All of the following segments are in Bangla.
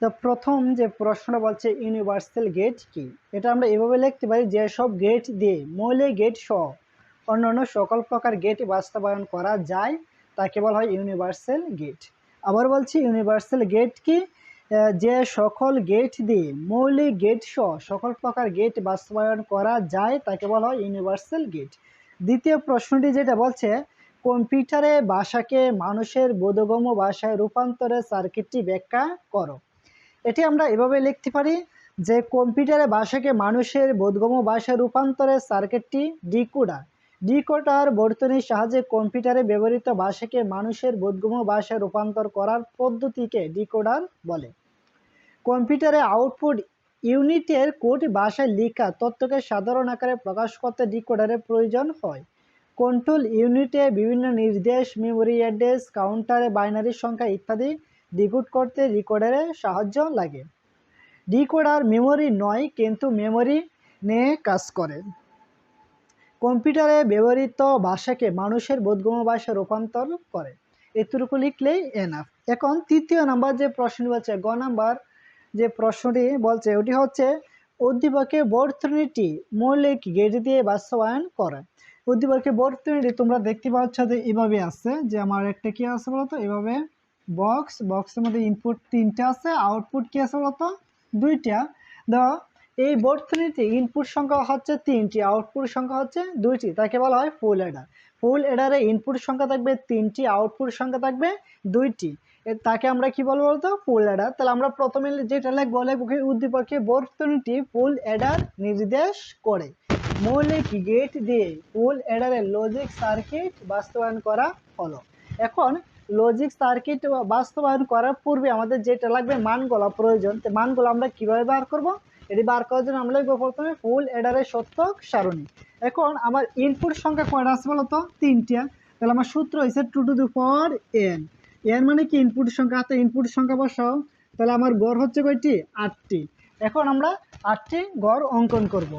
তো প্রথম যে প্রশ্নটা বলছে ইউনিভার্সাল গেট কি? এটা আমরা এভাবে লিখতে পারি যে সব গেট দিয়ে মৌলিক গেট সহ অন্যান্য সকল প্রকার গেট বাস্তবায়ন করা যায়, তাকে বলা হয় ইউনিভার্সাল গেট আবার বলছি ইউনিভার্সাল গেট কি? যে সকল গেট দিয়ে মৌলিক গেট সহ সকল প্রকার গেট বাস্তবায়ন করা যায়, তাকে বলা হয় ইউনিভার্সাল গেট দ্বিতীয় প্রশ্নটি যেটা বলছে কম্পিউটারে ভাষাকে মানুষের বোধগম্য ভাষায় রূপান্তরের সার্কিটটি ব্যাখ্যা করো। এটি আমরা এভাবে লিখতে পারি যে কম্পিউটারে ভাষাকে মানুষের বোধগম্য ভাষায় রূপান্তরের সার্কিটটি ডিকোডার। ডিকোডার বর্তনীর সাহায্যে কম্পিউটারে ব্যবহৃত ভাষাকে মানুষের বোধগম্য ভাষায় রূপান্তর করার পদ্ধতিকে ডিকোডার বলে। কম্পিউটারে আউটপুট ইউনিটের কোড ভাষায় লেখা তথ্যকে সাধারণ আকারে প্রকাশ করতে ডিকোডারের প্রয়োজন হয়। কন্ট্রোল ইউনিটে বিভিন্ন নির্দেশ, মেমোরি অ্যাড্রেস, কাউন্টারে বাইনারি সংখ্যা ইত্যাদি ডিকোড করতে রিকোডারের সাহায্য লাগে। ডিকোডার মেমোরি নয়, কিন্তু মেমোরি নিয়ে কাজ করে। কম্পিউটারে ব্যবহৃত ভাষাকে মানুষের বোধগম্য ভাষায় রূপান্তর করে। এতটুকু লিখলেই এনাফ এখন তৃতীয় নাম্বার যে প্রশ্নটি বলছে, গ নাম্বার যে প্রশ্নটি বলছে, ওটি হচ্ছে, উদ্দীপকে বর্তনীটি মৌলিক গেট দিয়ে বাস্তবায়ন করে। উদ্দীপকে বর্তনীটি তোমরা দেখতে পাচ্ছ যে এভাবে আছে, যে আমার একটা কি আছে বলতো? এভাবে বক্স বক্সের মধ্যে ইনপুট তিনটা আছে আউটপুট কি আছে বলতো? দুইটা। দেখো এই বর্তনীতে ইনপুট সংখ্যা হচ্ছে তিনটি আউটপুট সংখ্যা হচ্ছে দুইটি। তাকে বলা হয় ফুল এডার ফুল এডারে ইনপুট সংখ্যা থাকবে তিনটি আউটপুট সংখ্যা থাকবে দুইটি। তাকে আমরা কি বলব বলতো? ফুল এডার তাহলে আমরা প্রথমে যেটা লিখব লিখব উদ্দীপকে বর্তনীটি ফুল এডার নির্দেশ করে। মৌলিক গেট দিয়ে ফুল এডারের লজিক সার্কিট বাস্তবায়ন করা হলো। এখন লজিক সার্কিট বাস্তবায়ন করার পূর্বে আমাদের যেটা লাগবে মানগুলো প্রয়োজন, তো মানগুলো আমরা কীভাবে বার করব? এটি বার করার জন্য আমরা লিখব প্রথমে ফুল এডারের সত্যক সারণী। এখন আমার ইনপুট সংখ্যা কয়টা আছে বলতো? তিনটা। তাহলে আমার সূত্র হয়েছে two to the power N N মানে কি? ইনপুট সংখ্যা। হাতে ইনপুট সংখ্যা বসাও। তাহলে আমার গড় হচ্ছে কয়টি? আটটি। এখন আমরা আটটি গড় অঙ্কন করব।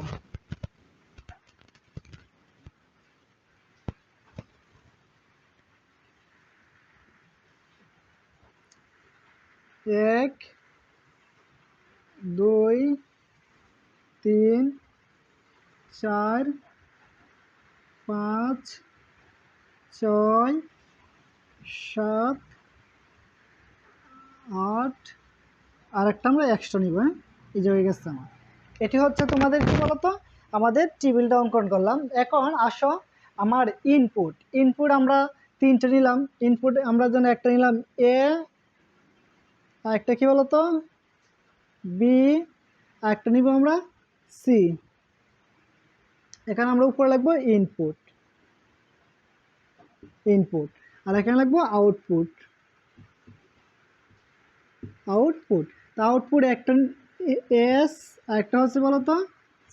এক, দুই, তিন, চার, পাঁচ, ছয়, সাত, আট। আর একটা আমরা এক্সট্রা নিব হ্যাঁ? এই যে হয়ে গেছে আমার। এটি হচ্ছে তোমাদের কি বলতো? আমাদের টেবিলটা অঙ্কন করলাম। এখন আসো আমার ইনপুট ইনপুট আমরা তিনটে নিলাম। ইনপুট আমরা যেন একটা নিলাম এ আর একটা কি বলতো? বি আর একটা নিব আমরা সি এখানে আমরা উপরে লিখব ইনপুট ইনপুট আর এখানে লিখব আউটপুট আউটপুট তা আউটপুট একটা এস আর একটা হচ্ছে বলতো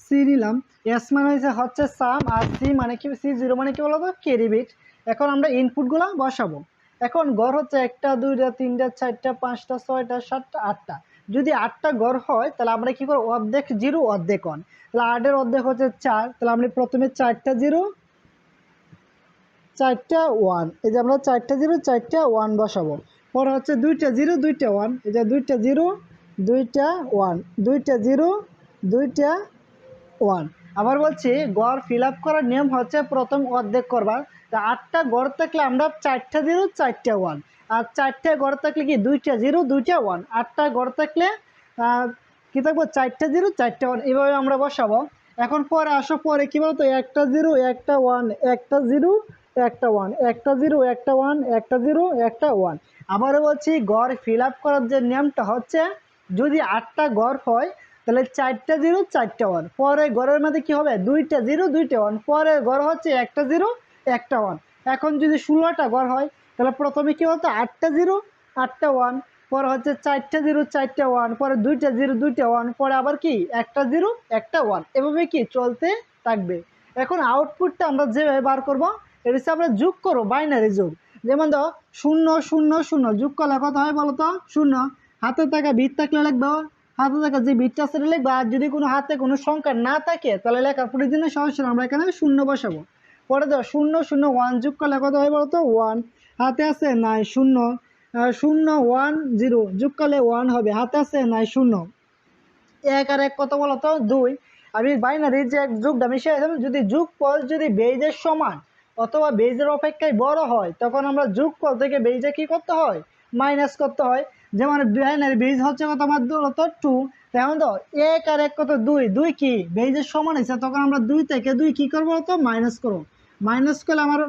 সি নিলাম। এস মানে হচ্ছে হচ্ছে সাম আর সি মানে কি সি জিরো মানে কি বলতো? ক্যারি বিট এখন আমরা ইনপুটগুলো বসাবো। এখন গড় হচ্ছে একটা, দুইটা, তিনটা, চারটা, পাঁচটা, ছয়টা, সাতটা, আটটা। যদি আটটা গড় হয়, তাহলে আমরা কি করব? অর্ধেক জিরো, অর্ধেক অন তাহলে আটের অর্ধেক হচ্ছে চার। তাহলে আমরা প্রথমে চারটা জিরো, চারটা ওয়ান এই যে আমরা চারটা জিরো, চারটা ওয়ান বসাবো। পরে হচ্ছে দুইটা জিরো, দুইটা ওয়ান এই যে দুইটা জিরো, দুইটা ওয়ান দুইটা জিরো, দুইটা ওয়ান আবার বলছি, গড় ফিল করার নিয়ম হচ্ছে প্রথম অর্ধেক করবার তা আটটা গড় থাকলে আমরা চারটা জিরো, চারটা ওয়ান আর চারটা গড় থাকলে কি, দুইটা জিরো, দুইটা ওয়ান আটটা গড় থাকলে কি থাকব, চারটা জিরো, চারটা ওয়ান এইভাবে আমরা বসাবো। এখন পরে আসো, পরে কি বলতো, একটা জিরো, একটা ওয়ান একটা জিরো, একটা ওয়ান একটা জিরো, একটা ওয়ান একটা জিরো, একটা ওয়ান আবারও বলছি, গড় ফিল আপ করার যে নিয়মটা হচ্ছে, যদি আটটা গড় হয়, তাহলে চারটা জিরো, চারটা ওয়ান পরে গড়ের মধ্যে কি হবে, দুইটা জিরো, দুইটা ওয়ান পরে গড় হচ্ছে একটা জিরো একটা ওয়ান এখন যদি ষোলোটা গড় হয়, তাহলে প্রথমে কী হতো আটটা জিরো আটটা ওয়ান পরে হচ্ছে চারটা জিরো চারটা ওয়ান পরে দুইটা জিরো দুইটা ওয়ান পরে আবার কি? একটা জিরো একটা ওয়ান এভাবে কি চলতে থাকবে? এখন আউটপুটটা আমরা যেভাবে বার করব এটা হচ্ছে আমরা যোগ করব বাইনারি যোগ। যেমন ধরো, শূন্য শূন্য শূন্য। যোগ করলে কত হয় বলো তো শূন্য। হাতে থাকা ভিত থাকলে লিখব? হাতে থাকা যে ভিতটা সেটা লিখব। আর যদি কোনো হাতে কোনো সংখ্যা না থাকে, তাহলে লেখা প্রতিদিনের সরাসরি আমরা এখানে শূন্য বসাবো। পরে দাও শূন্য শূন্য ওয়ান যোগ করলে কত হয় বলো তো? ওয়ান হাতে আছে নাই, শূন্য। শূন্য ওয়ান জিরো যোগ করলে ওয়ান হবে। হাতে আছে নাই, শূন্য। এক আর এক কত বলো তো? দুই। আমি বাইনারি যে এক যুগটা মিশিয়ে যদি যুগ ফল যদি বেজের সমান অথবা বেজের অপেক্ষায় বড় হয়, তখন আমরা যুগ ফল থেকে বেজে কি করতে হয়? মাইনাস করতে হয়। যেমন বাইনারি বেজ হচ্ছে কত আমার তো? টু তেমন তো এক আর এক কত? দুই। দুই কি? বেজের সমান হয়েছে, তখন আমরা দুই থেকে দুই কি করব তো? মাইনাস করব। মাইনাস করলে আমার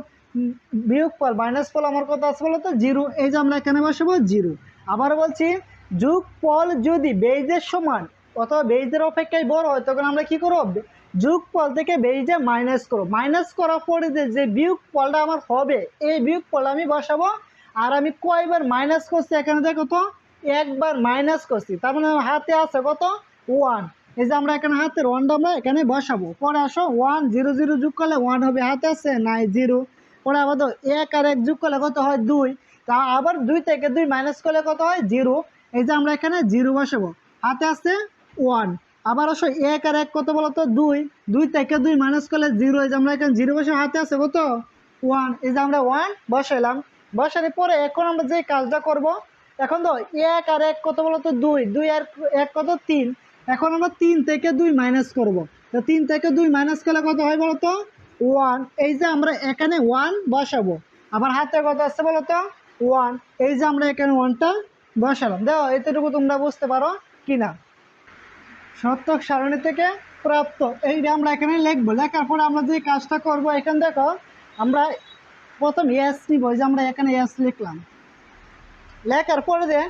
বিয়োগ ফল মাইনাস ফল আমার কত আছে বলো তো জিরো। এই যে আমরা এখানে বসাবো জিরো। আবার বলছি, যুগ ফল যদি বেজের সমান অথবা বেজের অপেক্ষায় বড় হয়, তখন আমরা কি করব? যুগ ফল থেকে বেজে মাইনাস করব। মাইনাস করার পরে যে যে বিয়োগ ফলটা আমার হবে, এই বিয়োগ ফল আমি বসাবো। আর আমি কয়বার মাইনাস করছি এখানে দেখো তো? একবার মাইনাস করছি। তার মানে হাতে আছে কত? ওয়ান এই যে আমরা এখানে হাতের ওয়ানটা আমরা এখানে বসাবো। পরে আসো ওয়ান জিরো জিরো যোগ করলে ওয়ান হবে, হাতে আছে? নাই জিরো পরে আবার তো এক আর এক যোগ করলে কত হয়? দুই। তা আবার দুই থেকে দুই মাইনাস করলে কত হয়? জিরো এই যে আমরা এখানে জিরো বসাবো। হাতে আছে? ওয়ান আবার আসো, এক আর এক কত বলো তো? দুই। দুই থেকে দুই মাইনাস করলে জিরো এই যে আমরা এখানে জিরো বসে হাতে আছে কত? ওয়ান এই যে আমরা ওয়ান বসাইলাম। বসানোর পরে এখন আমরা যে কাজটা করব, এখন তো এক আর এক কত বলো তো? দুই। দুই আর এক কত? তিন। এখন আমরা তিন থেকে দুই মাইনাস করব। তো তিন থেকে দুই মাইনাস করলে কত হয় বলো তো ওয়ান এই যে আমরা এখানে ওয়ান বসাবো। আবার হাতে কত আসছে বলো তো ওয়ান এই যে আমরা এখানে ওয়ানটা বসালাম। দেখো, এতটুকু তোমরা বুঝতে পারো কি না সত্যক সারণী থেকে প্রাপ্ত। এইটা আমরা এখানে লিখব। লেখার পরে আমরা যে কাজটা করব, এখানে দেখো, আমরা প্রথম এস নিব। এই যে আমরা এখানে এস লিখলাম। লেখার পরে যে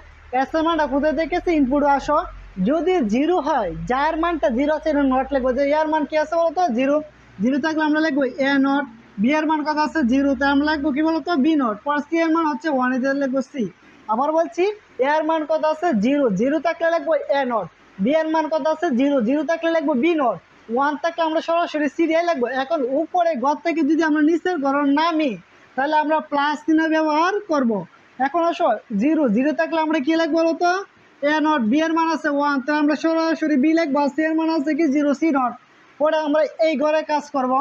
এস এর মানটা কোথায় দেখেছি? ইনপুট আসো। যদি জিরো হয়, যার মানটা জিরো আছে এটা নট লিখব যে ইয়ার মান কি আছে বলতো? জিরো। জিরো থাকলে আমরা লিখব এ নট বি এর মান কত আছে? জিরো। তাই আমরা লিখব কি বলতো? বি নট পর সি এর মান হচ্ছে ওয়ান এদের লিখব সি আবার বলছি এ এর মান কত আছে? জিরো। জিরো থাকলে লিখব এ নট বি এর মান কত আছে? জিরো। জিরো থাকলে লিখব বি নট ওয়ান থাকলে আমরা সরাসরি সি দিয়ে লিখব এখন উপরে ঘর থেকে যদি আমরা নিচের ঘর নামি, তাহলে আমরা প্লাস চিহ্ন ব্যবহার করব। এখন আসো, জিরো। জিরো থাকলে আমরা কি লিখব বলতো? এ নট বি এর মান আছে ওয়ান তাহলে আমরা সরাসরি বি লিখব সি এর মান আছে কি? জিরো সি নট পরে আমরা এই ঘরে কাজ করব।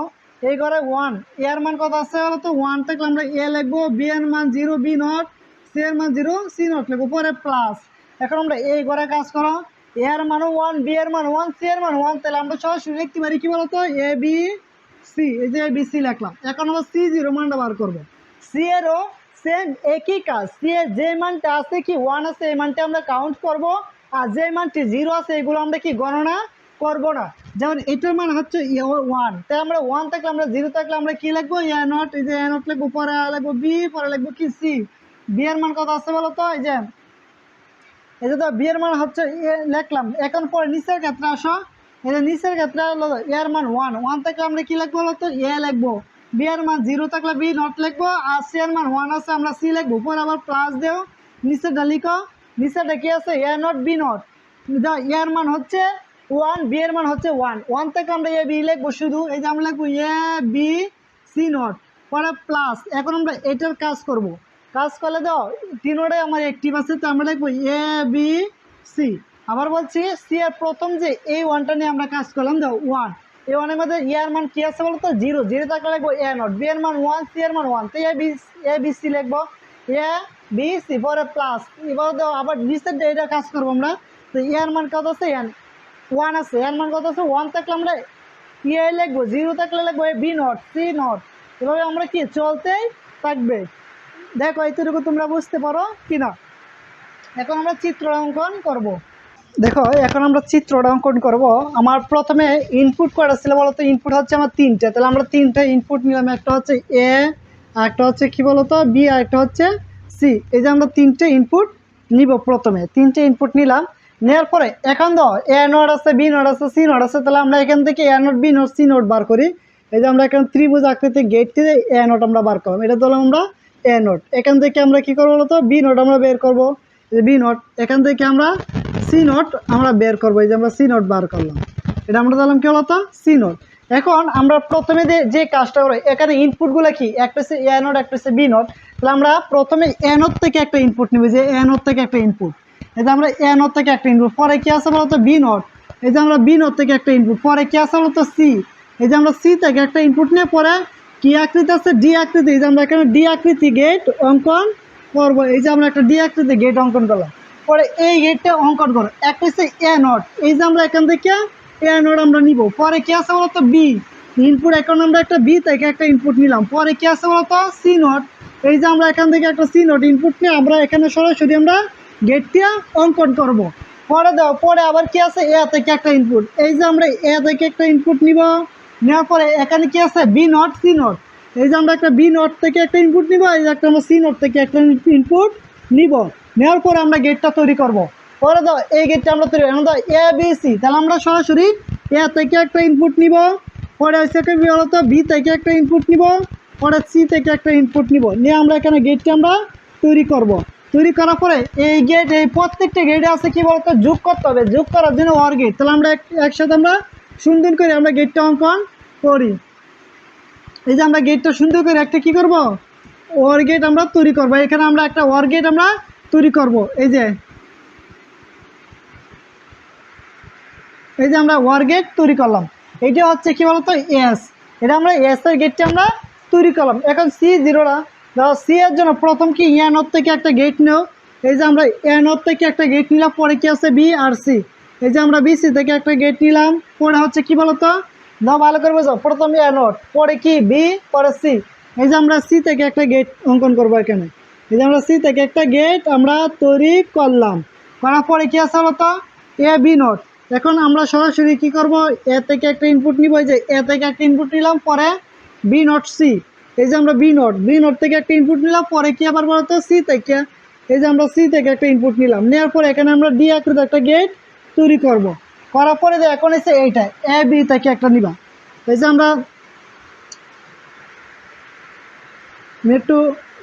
এই ঘরে ওয়ানের মান কত আছে বলতো ওয়ান থাকলে আমরা এ লিখব বি এর মান জিরো বি নট সি এর মান জিরো সি নট লিখব। পরে প্লাস এখন আমরা এই ঘরে কাজ করো। এর মান ওয়ান বি এর মান ওয়ান সি এর মান ওয়ান তাহলে আমরা সরাসরি লিখতে পারি কি বলতো? এ বি সি এই যে এ বি সি লিখলাম। এখন আমরা সি জিরো মানটা বার করব। সি এরও সেম একই কাজ। সি এর যে মানটা আছে কি ওয়ান আছে, এই মানটা আমরা কাউন্ট করব। আর যে মানটি জিরো আছে, এগুলো আমরা কি গণনা করব না। যেমন এটার মান হচ্ছে ওয়ান তাই আমরা ওয়ান থাকলে আমরা জিরো থাকলে আমরা কি লিখব? এ নট এই যে এ নট লিখব, পরে লিখব বি পরে লিখব কি সি বি এর মান কত আছে বলো তো? এই যে এই যে তো বি এর মান হচ্ছে এ, লিখলাম। এখন পরে নিচের ক্ষেত্রে আসো। এই যে নিচের ক্ষেত্রে এর মান ওয়ান ওয়ান থাকলে আমরা কি লিখব বলো তো? এ লিখব। বি এর মান জিরো থাকলে বি নট লিখব, আর সি এর মান ওয়ান আছে, আমরা সি লিখব। পরে আবার প্লাস দেও নিচেরটা লিখো। নিচেরটা কি আছে? এ নট বি নট এর মান হচ্ছে ওয়ান বি এর মান হচ্ছে ওয়ান ওয়ান থেকে আমরা এ বি লিখব শুধু। এই যে আমরা লিখব এ বি সি নট পরে প্লাস এখন আমরা এটার কাজ করব। কাজ করলে দাও তিনোটাই আমার অ্যাক্টিভ আছে, তো আমরা লিখব এ বি সি আবার বলছি সি এর প্রথম যে এই ওয়ানটা নিয়ে আমরা কাজ করলাম দাও ওয়ান এই ওয়ানের মধ্যে ইয়ার মান কি আছে বলতো? জিরো। জিরো থাকলে লিখব এ নট। বি এর মান ওয়ান, সি এর মান ওয়ান। তো A, B A, B, C লিখব এ, বি, সি, পরে প্লাস। এবার আবার নিচের এটা কাজ করব আমরা। তো ইয়ার মান কত আছে? এন ওয়ান আছে। এর মান কত আছে? ওয়ান থাকলে আমরা ইয়ে লিখব জিরো থাকলে লিখব বি নট, সি নট। এভাবে আমরা কি চলতেই থাকবে? দেখো, এইটুকু তোমরা বুঝতে পারো কি না এখন আমরা চিত্র অঙ্কন করব। দেখো, এখন আমরা চিত্রটা অঙ্কন করব। আমার প্রথমে ইনপুট করা ছিল বলতো? ইনপুট হচ্ছে আমার তিনটে। তাহলে আমরা তিনটে ইনপুট নিলাম। একটা হচ্ছে এ একটা হচ্ছে কি বলতো? বি আর একটা হচ্ছে সি এই যে আমরা তিনটে ইনপুট নিব প্রথমে। তিনটে ইনপুট নিলাম। নেওয়ার পরে, এখন ধর এ নোট আছে বি নোট আছে সি নোট আছে, তাহলে আমরা এখান থেকে A not B not C not বার করি। এই যে আমরা এখানে ত্রিভুজ আকৃতি গেট থেকে এ নোট আমরা বার করলাম। এটা ধরলাম আমরা এ নোট এখান থেকে আমরা কি করব বলতো? বি নোট আমরা বের করব। বি নোট এখান থেকে আমরা সি নোট আমরা বের করব, এই যে আমরা সি নোট বার করলাম। এটা আমরা দিলাম কি বলতো? সি নোট এখন আমরা প্রথমে যে যে কাজটা করো এখানে ইনপুটগুলো কি? একটা হচ্ছে এ নোট একটা হচ্ছে বি নোট তাহলে আমরা প্রথমে এ নোট থেকে একটা ইনপুট নিব, যে এ নোট থেকে একটা ইনপুট এই যে আমরা এ নোট থেকে একটা ইনপুট পরে কি আছে বলতো? বি নোট এই যে আমরা বি নোট থেকে একটা ইনপুট পরে কি আছে বলতো? সি এই যে আমরা সি থেকে একটা ইনপুট নিয়ে পরে কি আকৃতি আছে? ডি আকৃতি। এই যে আমরা এখানে ডি আকৃতি গেট অঙ্কন করব। এই যে আমরা একটা ডি আকৃতি গেট অঙ্কন করলাম। পরে এই গেটটা অঙ্কন করো। একটা হচ্ছে এ নট এই যে আমরা এখান থেকে এ নট আমরা নিব। পরে কি আছে বলতো? বি ইনপুট এখন আমরা একটা বি থেকে একটা ইনপুট নিলাম। পরে কি আছে বলতো? সি নট এই যে আমরা এখান থেকে একটা সি নট ইনপুট নিয়ে আমরা এখানে সরাসরি আমরা গেটটা অঙ্কন করব। পরে দাও, পরে আবার কি আছে? এ থেকে একটা ইনপুট এই যে আমরা এ থেকে একটা ইনপুট নিব। নেওয়ার পরে এখানে কি আছে? বি নট সি নট এই যে আমরা একটা বি নট থেকে একটা ইনপুট নিব, এই যে একটা আমরা সি নট থেকে একটা ইনপুট নিব। নেওয়ার পরে আমরা গেটটা তৈরি করব। পরে দাও, এই গেটটা আমরা তৈরি আমরা দাও এ বি সি তাহলে আমরা সরাসরি এ থেকে একটা ইনপুট নিব, পরে হচ্ছে কি বলতো বি থেকে একটা ইনপুট নিব, পরে সি থেকে একটা ইনপুট নিব। নিয়ে আমরা এখানে গেটটা আমরা তৈরি করব। তৈরি করার পরে এই গেট এই প্রত্যেকটা গেটে আছে কি বলতো যোগ করতে হবে। যোগ করার জন্য ওয়ার গেট তাহলে আমরা একসাথে আমরা সুন্দর করে আমরা গেটটা অঙ্কন করি। এই যে আমরা গেটটা সুন্দর করে একটা কি করব? ওয়ার গেট আমরা তৈরি করব। এখানে আমরা একটা ওয়ার গেট আমরা তৈরি করব। এই যে। এই যে আমরা ওয়ার গেট তৈরি করলাম। এটা হচ্ছে কি বলতো? এস। এটা আমরা এস এর গেটটা আমরা তৈরি করলাম। এখন সি জিরোটা ধরো সি এর জন্য প্রথম কি নট থেকে একটা গেট নেও। এই যে আমরা নট থেকে একটা গেট নিলাম, পরে কি আছে বি আর সি। এই যে আমরা বিসি থেকে একটা গেট নিলাম, পরে হচ্ছে কি বলতো? না ভালো করে বোঝো প্রথম নট পরে কি বি, পরে সি। এই যে আমরা সি থেকে একটা গেট অঙ্কন করব এখানে। এই যে আমরা সি থেকে একটা গেট আমরা তৈরি করলাম। করার পরে কি আছে বলতো এ বি নট এখন আমরা সরাসরি কি করব? এ থেকে একটা ইনপুট নিব। যে এ থেকে একটা ইনপুট নিলাম, পরে বি নট সি এই যে আমরা বি নট বি নট থেকে একটা ইনপুট নিলাম, পরে কি আবার বলতো সি থেকে। এই যে আমরা সি থেকে একটা ইনপুট নিলাম। নেওয়ার পরে এখানে আমরা ডি আকৃতি একটা গেট তৈরি করব। করার পরে এখন এসে এইটা এ বি থেকে একটা নিবা। এই যে আমরা আমি একটু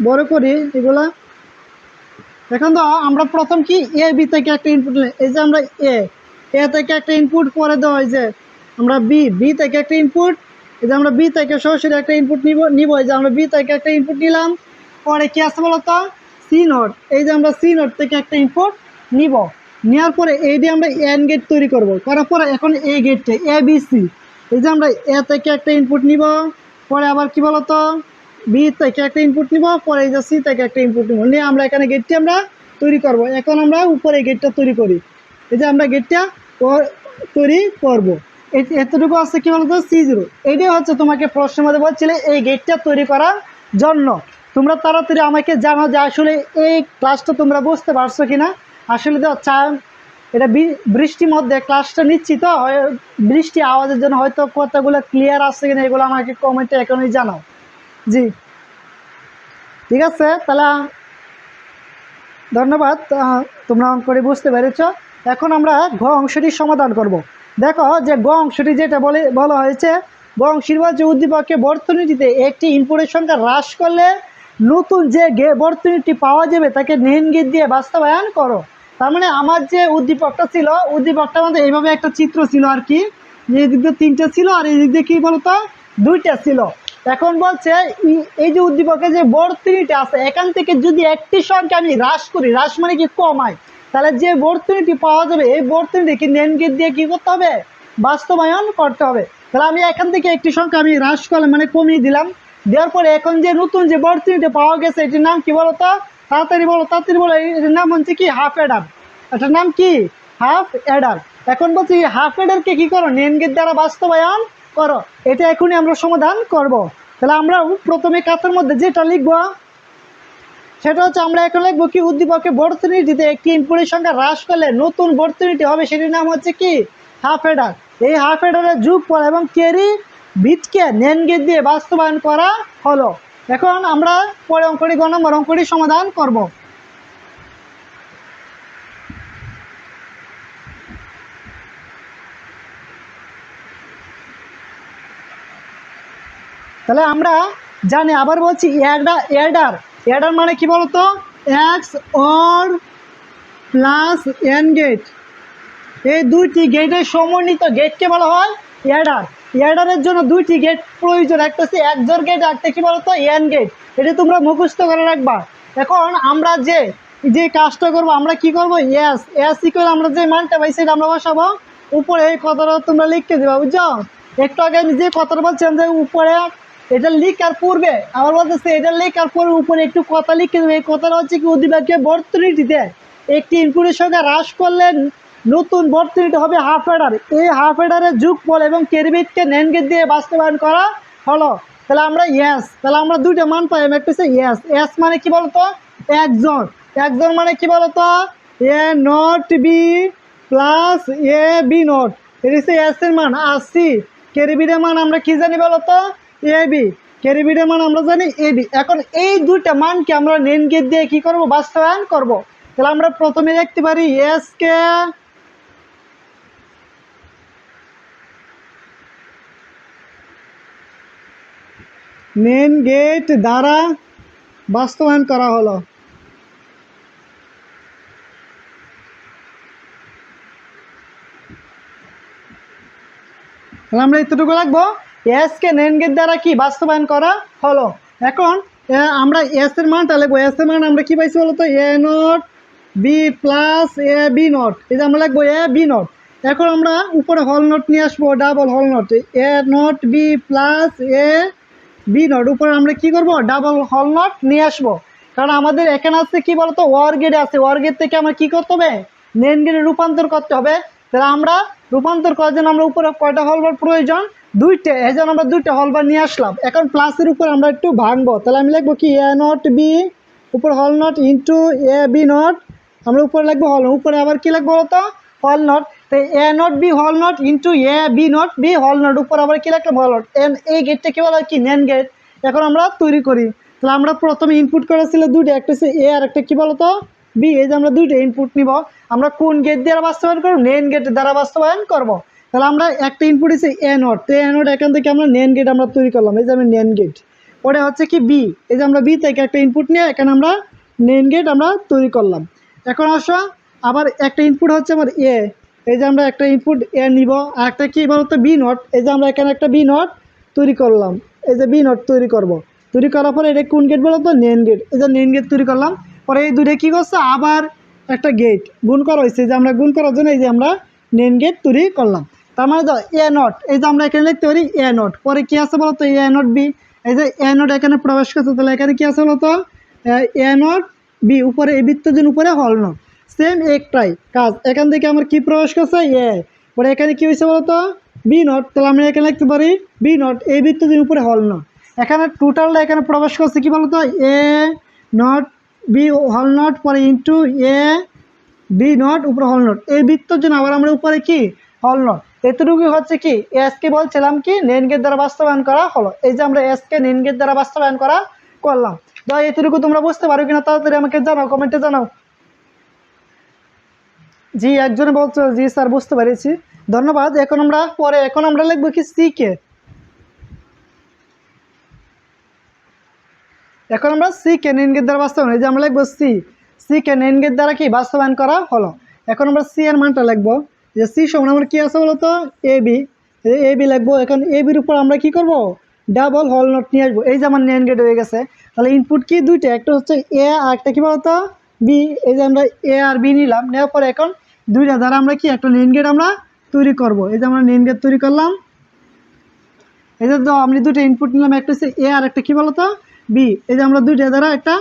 বড় করি এগুলা। এখন তো আমরা প্রথম কি এ বি থেকে একটা ইনপুট এই যে আমরা এ এ থেকে একটা ইনপুট পরে দেওয়া হয় যে আমরা বি বি থেকে একটা ইনপুট এই যে আমরা বি থেকে সরাসরি একটা ইনপুট নিব নিব। এই যে আমরা বি থেকে একটা ইনপুট নিলাম, পরে কি আছে বলতো সি নোট এই যে আমরা সি নোট থেকে একটা ইনপুট নিব। নেওয়ার পরে এই দিয়ে আমরা এন গেট তৈরি করব। করার পরে এখন এ গেটটা এ বি সি এই যে আমরা এ থেকে একটা ইনপুট নিব, পরে আবার কি বলতো বি থেকে একটা ইনপুট নিব, পরে এই যে সি থেকে একটা ইনপুট নিব। নিয়ে আমরা এখানে গেটটি আমরা তৈরি করব। এখন আমরা উপরে গেটটা তৈরি করি। এই যে আমরা গেটটা ক- তৈরি করব। এতটুকু আছে কি বলতো? C zero. এটাই হচ্ছে তোমাকে প্রশ্নের মধ্যে বলছিলে, এই গেটটা তৈরি করার জন্য। তোমরা তাড়াতাড়ি আমাকে জানো যে আসলে এই ক্লাসটা তোমরা বুঝতে পারছ কিনা। আসলে তো চা এটা বৃষ্টির মধ্যে ক্লাসটা নিচ্ছি তো বৃষ্টি আওয়াজের জন্য হয়তো কথাগুলো ক্লিয়ার আসছে কিনা, এগুলো আমাকে কমেন্টে এখনই জানাও। জি। ঠিক আছে, তাহলে ধন্যবাদ। তোমরা করে বুঝতে পেরেছ। এখন আমরা ঘ অংশটির সমাধান করব। দেখো যে গ অংশটি যেটা বলে, বলা হয়েছে, গ অংশীর যে উদ্দীপকে বর্তনীটিতে একটি ইনপুটের সংখ্যা হ্রাস করলে নতুন যে গে বর্তনীটি পাওয়া যাবে, তাকে গেট দিয়ে বাস্তবায়ন করো। তার মানে আমার যে উদ্দীপকটা ছিল, উদ্দীপকটা মধ্যে এইভাবে একটা চিত্র ছিল আর কি। এই দিক দিয়ে তিনটা ছিল, আর এই দিক দিয়ে কী বলতো? দুইটা ছিল। এখন বলছে, এই যে উদ্দীপকে যে বর্তনীটা আছে, এখান থেকে যদি একটি সংখ্যা আমি হ্রাস করি, হ্রাস মানে কি কমাই তাহলে যে বর্তনীটি পাওয়া যাবে, এই বর্তনীটিকে নেন গেট দিয়ে কী করতে হবে? বাস্তবায়ন করতে হবে। তাহলে আমি এখান থেকে একটি সংখ্যা আমি হ্রাস করলাম মানে কমিয়ে দিলাম। দেওয়ার পরে এখন যে নতুন যে বর্তনীটা পাওয়া গেছে, এটির নাম কি তো? তাড়াতাড়ি বলো তাড়াতাড়ি বলো, এটির নাম হচ্ছে কি হাফ এডার এটার নাম কি? হাফ এডার এখন বলছি, হাফ এডারকে কি করো? নেন গেট দ্বারা বাস্তবায়ন করো। এটা এখনই আমরা সমাধান করব। তাহলে আমরা প্রথমে কাতার মধ্যে যেটা লিখব, সেটা হচ্ছে আমরা এখন লিখব কি, উদ্দীপকে বর্তনীটিতে একটি ইনপুটের সংখ্যা হ্রাস করলে নতুন বর্তনীটি হবে, সেটির নাম হচ্ছে কি? হাফ হেডার এই হাফ হেডারের যুগ পর এবং ক্যারি বিটকে নেন গেট দিয়ে বাস্তবায়ন করা হলো। এখন আমরা পরে অঙ্কটি, গ নম্বর অঙ্কটি সমাধান করব। তাহলে আমরা জানি, আবার বলছি অ্যাডার অ্যাডার মানে কি বলতো? X or plus and gate এই দুইটি গেটের সমন্বিত গেটকে বলা হয়? অ্যাডার অ্যাডারের জন্য দুইটি গেট প্রয়োজন। একটা হচ্ছে একজোর গেট একটা কি বলতো? এন গেট এটা তোমরা মুখস্থ করে রাখবা। এখন আমরা যে যে কাজটা করব, আমরা কি করব? এস এস ইকুয়াল আমরা যে মানটা পাই, সেটা আমরা বসাবো। উপরে এই কথাটা তোমরা লিখতে দেবা, বুঝছ? একটু আগে আমি যে কথাটা বলছিলাম যে উপরে এটা লিখার পূর্বে আবার বলতেছে, এটা লেখার পরে উপরে একটু কথা লিখে দেবে এই কথাটা হচ্ছে কি অধিবাক্যে বর্তনীটিতে একটি ইনপুটের সংখ্যা হ্রাস করলে নতুন বর্তনীটি হবে হাফ হেডার এই হাফ হেডারের যুগফল এবং কেরিবিটকে নেনগেট দিয়ে বাস্তবায়ন করা হলো। তাহলে আমরা ইয়েস তাহলে আমরা দুইটা মান পাই, একটা হচ্ছে ইয়েস এস মানে কি বলতো? একজন। একজন মানে কি বলতো? A not B plus A B not এটা হচ্ছে এস এর মান। আশি কেরিবিটের মান আমরা কি জানি বলতো? এ বি কেরিবিটের মান আমরা জানি এ বি। এখন এই দুইটা মানকে আমরা নেন গেট দিয়ে কি করব? বাস্তবায়ন করব। তাহলে আমরা প্রথমে দেখতে পারি এস কে মেন গেট দ্বারা বাস্তবায়ন করা হলো। তাহলে আমরা এতটুকু লাগবো এসকে নেন গেট দ্বারা কি বাস্তবায়ন করা হলো? এখন আমরা এস এর মানটা লিখব। এস এর মান আমরা কি পাইছি বলতো A not B plus A B not এই যে আমরা লিখব এ বি নট এখন আমরা উপরে হল নোট নিয়ে আসব ডাবল হল not A not B plus A B not উপরে আমরা কি করব? ডাবল হল নট নিয়ে আসব। কারণ আমাদের এখানে আছে কি বলতো ওয়ার গেট আছে। ওয়ার গেট থেকে আমরা কি করতে হবে? নেন গেটে রূপান্তর করতে হবে। তাহলে আমরা রূপান্তর করার জন্য আমরা উপরে কয়টা হলবার প্রয়োজন? দুইটা, এই জন্য আমরা দুইটা হলবার নিয়ে আসলাম। এখন প্লাসের উপর আমরা একটু ভাঙবো। তাহলে আমি লিখব কি? এ নট বি উপর হল not into A B not আমরা উপরে লিখব হল উপরে আবার কি লিখব বলতো? হল নট তো এ নট বি হল not into A B not B হল নট উপর আবার কি লিখলাম? হল নট এন এই গেটটা কি বলা? কি? নেন গেট এখন আমরা তৈরি করি। তাহলে আমরা প্রথমে ইনপুট করেছিল দুইটা, একটা হচ্ছে এ আর একটা কি বলতো? বি এই যে আমরা দুইটা ইনপুট নিব। আমরা কোন গেট দ্বারা বাস্তবায়ন করব? নেন গেট দ্বারা বাস্তবায়ন করব। তাহলে আমরা একটা ইনপুট হচ্ছে এ নট তো এ নট এখান থেকে আমরা নেন গেট আমরা তৈরি করলাম, এই যে আমি নেন গেট ওটা হচ্ছে কি বি এই যে আমরা বি থেকে একটা ইনপুট নিয়ে এখানে আমরা নেন গেট আমরা তৈরি করলাম। এখন আসো, আবার একটা ইনপুট হচ্ছে আমার এ এই যে আমরা একটা ইনপুট এ নিব, আর একটা কি বলতো বি নট এই যে আমরা এখানে একটা বি নট তৈরি করলাম, এই যে বি নট তৈরি করব। তৈরি করার পরে এটা কোন গেট বলতো? নেন গেট এই যে নেন গেট তৈরি করলাম। পরে এই দুটো কী করছে? আবার একটা গেট গুণ করা হয়েছে যে আমরা গুণ করার জন্য এই যে আমরা নেন গেট তৈরি করলাম। তার মানে তো এ নট এই যে আমরা এখানে লিখতে পারি এ নট পরে কী আছে বলতো? এ নট বি এই যে এ নট এখানে প্রবেশ করছে, তাহলে এখানে কী আছে বলতো? এ নট বি উপরে এই বৃত্তজন উপরে হল নট সেম একটাই কাজ। এখান থেকে আমার কি প্রবেশ করছে? এ পরে এখানে কি হয়েছে বলতো? বি নট তাহলে আমরা এখানে লিখতে পারি বি নট এই বৃত্তজন উপরে হল নট এখানে টোটালটা এখানে প্রবেশ করছে কি বলতো? এ নট বি হল নট পরে ইন্টু এ বি নট উপরে হল নট এই বৃত্তর জন্য আবার আমরা উপরে কি? হল নট এতটুকু হচ্ছে কি এসকে বলছিলাম কি নেন গেট দ্বারা বাস্তবায়ন করা হলো। এই যে আমরা এসকে নেন গেট দ্বারা বাস্তবায়ন করা করলাম। তো এতটুকু তোমরা বুঝতে পারো কিনা, তাড়াতাড়ি আমাকে জানাও কমেন্টে জানাও। জি, একজনে বলছো, জি স্যার, বুঝতে পেরেছি। ধন্যবাদ, এখন আমরা পরে, এখন আমরা লিখব কি সি কে এখন আমরা সি কে নেন গেট দ্বারা বাস্তবায়ন, এই যে আমরা লিখব সি সি কে নেন গেট দ্বারা কি বাস্তবায়ন করা হলো? এখন আমরা সি এর মানটা লিখব। যে সি সমান আমরা কি আছে বলতো? এ বি। এ বি লাগবো। এখন এ বির উপর আমরা কি করব? ডাবল হল নোট নিয়ে আসব। এই যে আমার নেন গেট হয়ে গেছে। তাহলে ইনপুট কি? দুইটা। একটা হচ্ছে এ, আর একটা কি বলতো? বি। এই যে আমরা এ আর বি নিলাম। নেওয়ার পরে এখন দুইটা দ্বারা আমরা কি? একটা নেন গেট আমরা তৈরি করব। এই যে আমরা নেন গেট তৈরি করলাম। এই যে তো আমি দুটো ইনপুট নিলাম। একটা হচ্ছে এ, আর একটা কি বলতো? বি। এই যে আমরা দুইটা দ্বারা একটা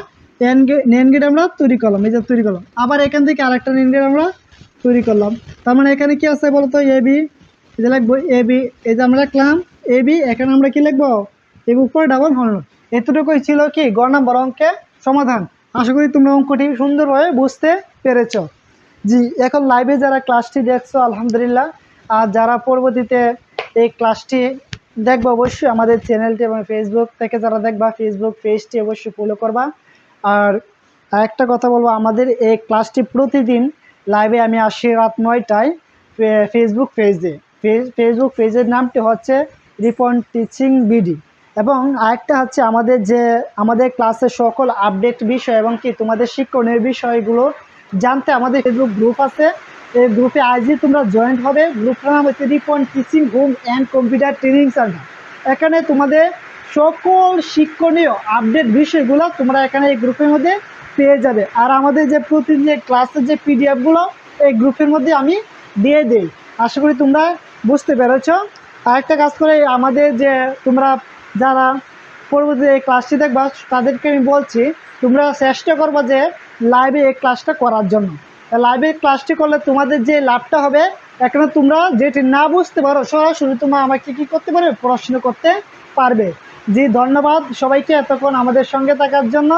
নেন গেট আমরা তৈরি করলাম। এই যে তৈরি করলাম। আবার এখান থেকে আরেকটা নেন গেট আমরা তৈরি করলাম। তার মানে এখানে কি আছে বলতো? এ, বি যে লিখব, এ, বি, এই যে আমরা লিখলাম, এ, বি, এখানে আমরা কি লিখব? এর উপরে ডাবল হল। এতটুকুই ছিল কি? গ নম্বর অঙ্কের সমাধান। আশা করি তোমরা অঙ্কটি সুন্দরভাবে বুঝতে পেরেছ। জি, এখন লাইভে যারা ক্লাসটি দেখছ, আলহামদুলিল্লাহ। আর যারা পরবর্তীতে এই ক্লাসটি দেখব, অবশ্যই আমাদের চ্যানেলটি এবং ফেসবুক থেকে যারা দেখবা ফেসবুক পেজটি অবশ্যই ফলো করবা। আর একটা কথা বলব, আমাদের এই ক্লাসটি প্রতিদিন লাইভে আমি আসি রাত নয়টায় ফেসবুক পেজে ফেসবুক পেজের নামটি হচ্ছে রিপন টিচিং বিডি। এবং আরেকটা হচ্ছে আমাদের যে, আমাদের ক্লাসের সকল আপডেট বিষয় এবং কি তোমাদের শিক্ষণের বিষয়গুলো জানতে আমাদের ফেসবুক গ্রুপ আছে। এই গ্রুপে আজই তোমরা জয়েন্ট হবে। গ্রুপটার নাম হচ্ছে Ripon teaching home and computer training centre. এখানে তোমাদের সকল শিক্ষণীয় আপডেট বিষয়গুলো তোমরা এখানে এই গ্রুপের মধ্যে পেয়ে যাবে। আর আমাদের যে প্রতিদিন যে ক্লাসের যে পিডিএফগুলো এই গ্রুপের মধ্যে আমি দিয়ে দিই। আশা করি তোমরা বুঝতে পেরেছ। আরেকটা কাজ করে, আমাদের যে তোমরা যারা পরবর্তী এই ক্লাসটি দেখবা, তাদেরকে আমি বলছি, তোমরা চেষ্টা করবা যে লাইভে এই ক্লাসটা করার জন্য। লাইভে ক্লাসটি করলে তোমাদের যে লাভটা হবে, এখানে তোমরা যেটি না বুঝতে পারো, সরাসরি তোমরা আমাকে কি করতে পারবে, প্রশ্ন করতে পারবে। জি, ধন্যবাদ সবাইকে এতক্ষণ আমাদের সঙ্গে থাকার জন্য।